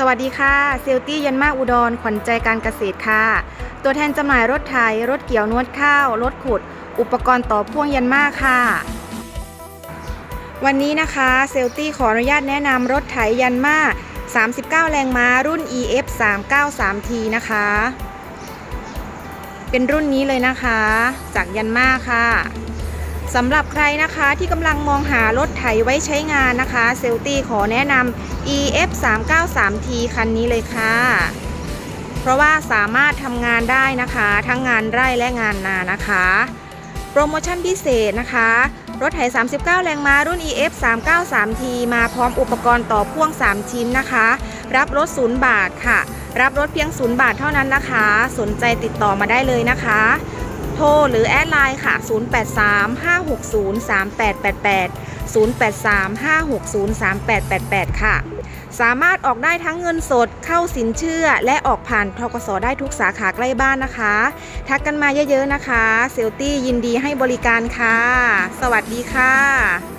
สวัสดีค่ะ เซลตี้ยันมาอุดรขวัญใจการเกษตรค่ะ ตัวแทนจำหน่ายรถไถ รถเกี่ยวนวดข้าว รถขุด อุปกรณ์ต่อพ่วงยันมาค่ะ วันนี้นะคะ เซลตี้ขออนุญาตแนะนำรถไถยันมา 39 แรงม้ารุ่น EF 393T นะคะ เป็นรุ่นนี้เลยนะคะ จากยันมาค่ะ สำหรับใครนะคะที่กำลังมองหารถไถไว้ใช้งานนะคะเซลตี้ขอแนะนำ EF 393T คันนี้เลยค่ะ เพราะว่าสามารถทำงานได้นะคะ ทั้งงานไร่และงานนานะคะ โปรโมชั่นพิเศษนะคะ รถไถ 39 แรงม้ารุ่น EF 393T มาพร้อมอุปกรณ์ต่อพ่วง 3 ชิ้นนะคะ รับรถ0บาทค่ะ รับรถเพียง0บาทเท่านั้นนะคะ สนใจติดต่อมาได้เลยนะคะ โทรหรือแอดไลน์ค่ะ 0835603888 0835603888 ค่ะ สามารถออกได้ทั้งเงินสดเข้าสินเชื่อ และออกผ่านทกสได้ทุกสาขาใกล้บ้านนะคะ ทักกันมาเยอะๆนะคะ เซลตี้ยินดีให้บริการค่ะ สวัสดีค่ะ